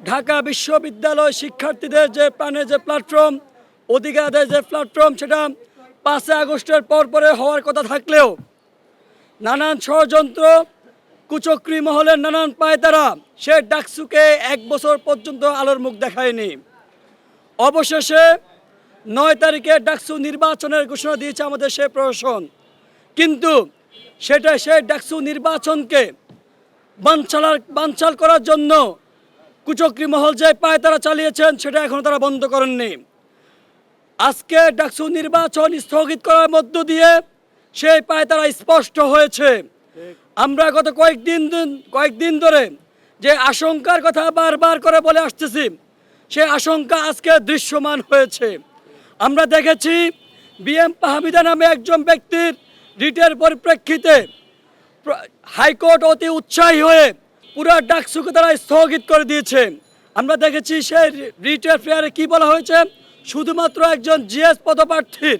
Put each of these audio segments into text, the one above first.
ঢাকা বিশ্ববিদ্যালয় শিক্ষার্থীদের যে প্রাণের যে প্ল্যাটফর্ম অধিকারদের যে প্ল্যাটফর্ম সেটা পাঁচই আগস্টের পর পরে হওয়ার কথা থাকলেও নানান ষড়যন্ত্র, কুচক্রি মহলের নানান পায়তারা সে ডাকসুকে এক বছর পর্যন্ত আলোর মুখ দেখায়নি। অবশেষে নয় তারিখে ডাকসু নির্বাচনের ঘোষণা দিয়েছে আমাদের সে প্রশাসন। কিন্তু সেটা সেই ডাকসু নির্বাচনকে বানচালার বানচাল করার জন্য কুচক্রি মহল যে পায়তারা চালিয়েছেন, সেটা এখনও তারা বন্ধ করেননি। আজকে ডাকসু নির্বাচন স্থগিত করার মধ্য দিয়ে সেই পায়তারা স্পষ্ট হয়েছে। আমরা গত কয়েকদিন দিন- কয়েকদিন ধরে যে আশঙ্কার কথা বারবার করে বলে আসতেছি সেই আশঙ্কা আজকে দৃশ্যমান হয়েছে। আমরা দেখেছি বিএম পাহামিদা নামে একজন ব্যক্তির রিটের পরিপ্রেক্ষিতে হাইকোর্ট অতি উৎসাহী হয়ে পুরো ডাকসুকে তারা স্থগিত করে দিয়েছে। আমরা দেখেছি সেই রিটের ফেয়ারে কি বলা হয়েছে? শুধুমাত্র একজন জিএস পদপ্রার্থীর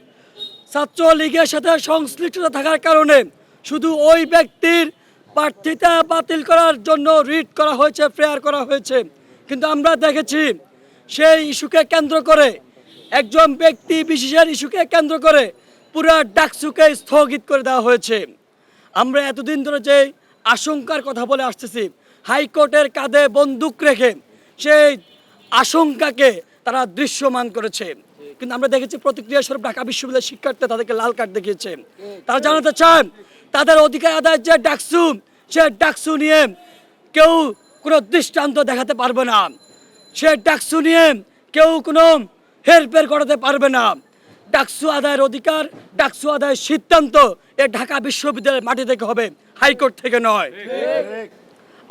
ছাত্রলীগের সাথে সংশ্লিষ্টতা থাকার কারণে শুধু ওই ব্যক্তির প্রার্থিতা বাতিল করার জন্য রিট করা হয়েছে ফেয়ার করা হয়েছে। কিন্তু আমরা দেখেছি সেই ইস্যুকে কেন্দ্র করে, একজন ব্যক্তি বিশেষের ইস্যুকে কেন্দ্র করে পুরা ডাকসুকে স্থগিত করে দেওয়া হয়েছে। আমরা এতদিন ধরে যে আশঙ্কার কথা বলে আসতেছি হাইকোর্টের কাঁধে বন্দুক রেখে সেই আশঙ্কাকে তারা দৃশ্যমান করেছে। কিন্তু আমরা দেখেছি প্রতিক্রিয়া স্বরূপ ঢাকা বিশ্ববিদ্যালয়ের শিক্ষার্থী তাদেরকে লাল কার্ড দেখিয়েছে। তারা জানাতে চান, তাদের অধিকার আদায়ের যে ডাকসু, সে ডাকসু নিয়ে কেউ কোনো দৃষ্টান্ত দেখাতে পারবে না। সে ডাকসু নিয়ে কেউ কোনো হেরফের করাতে পারবে না। ডাকসু আদায়ের অধিকার, ডাকসু আদায়ের সিদ্ধান্ত এ ঢাকা বিশ্ববিদ্যালয়ের মাটি থেকে হবে, হাইকোর্ট থেকে নয়।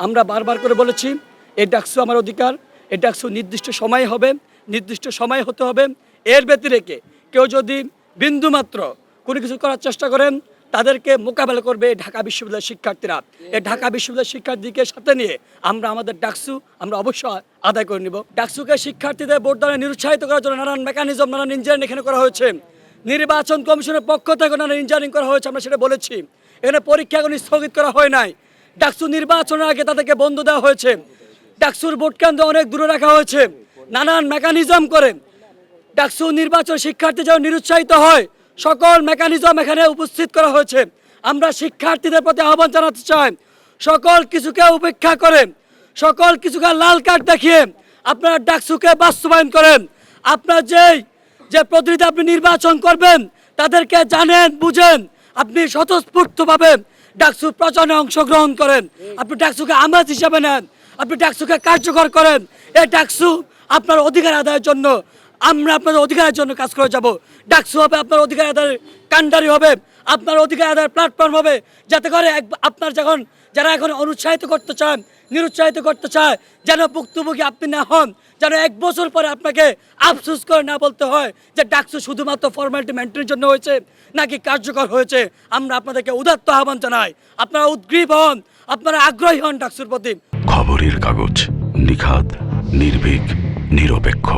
আমরা বারবার করে বলেছি এই ডাকসু আমার অধিকার এই ডাকসু নির্দিষ্ট সময় হবে, নির্দিষ্ট সময় হতে হবে। এর ব্যতিরেকে কেউ যদি বিন্দুমাত্র কোনো কিছু করার চেষ্টা করেন, তাদেরকে মোকাবেলা করবে ঢাকা বিশ্ববিদ্যালয়ের শিক্ষার্থীরা। এই ঢাকা বিশ্ববিদ্যালয়ের শিক্ষার্থীকে সাথে নিয়ে আমরা আমাদের ডাকসু আমরা অবশ্যই আদায় করে নিব। ডাকসুকে শিক্ষার্থীদের ভোটদানে নিরুৎসাহিত করার জন্য নানান মেকানিজম নানান ইঞ্জিনিয়ারিং এখানে করা হয়েছে। নির্বাচন কমিশনের পক্ষ থেকে নানান ইঞ্জিনিয়ারিং করা হয়েছে, আমরা সেটা বলেছি। এখানে পরীক্ষা এখন স্থগিত করা হয় নাই। ডাকসু নির্বাচনের আগে তাদেরকে বন্ধ দেওয়া হয়েছে। ডাকসুর ভোট কেন্দ্র অনেক দূরে রাখা হয়েছে। নানান মেকানিজম করে। ডাকসু নির্বাচন শিক্ষার্থী যেন নিরুৎসাহিত হয়, সকল মেকানিজম এখানে উপস্থিত করা হয়েছে। আমরা শিক্ষার্থীদের প্রতি আহ্বান জানাতে চাই, সকল কিছুকে উপেক্ষা করেন সকল কিছুকে লাল কার্ড দেখিয়ে আপনারা ডাকসুকে বাস্তবায়ন করেন। আপনার যেই, যে প্রতিনিধি আপনি নির্বাচন করবেন, তাদেরকে জানেন, বুঝেন, আপনি স্বতঃস্ফূর্তভাবে ডাকসু প্রচারে অংশগ্রহণ করেন। আপনি ডাকসুকে আমাজ হিসাবে নেন, আপনি ডাকসুকে কার্যকর করেন। এই ডাকসু আপনার অধিকার আদায়ের জন্য আমরা আপনাদের অধিকারের জন্য কাজ করে যাব। ডাকসু হবে আপনার অধিকার আদায়ের, কান্ডারি হবে, আপনার অধিকার আদায়ের প্ল্যাটফর্ম হবে। যাতে করে আপনার যখন, যারা এখন অনুৎসাহিত করতে চান, নিরুৎসাহিত করতে চায়, যেন ভুক্তভোগী আপনি না হন, যেন এক বছর পরে আপনাকে আফসোস করে না বলতে হয় যে ডাকসু শুধুমাত্র ফর্মালিটি মেনটেনের জন্য হয়েছে, নাকি কার্যকর হয়েছে। আমরা আপনাদেরকে উদাত্ত আহ্বান জানাই। আপনারা উদ্গ্রীব হন, আপনারা আগ্রহী হন ডাকসুর প্রতি। খবরের কাগজ নিখাদ, নির্ভীক, নিরপেক্ষ।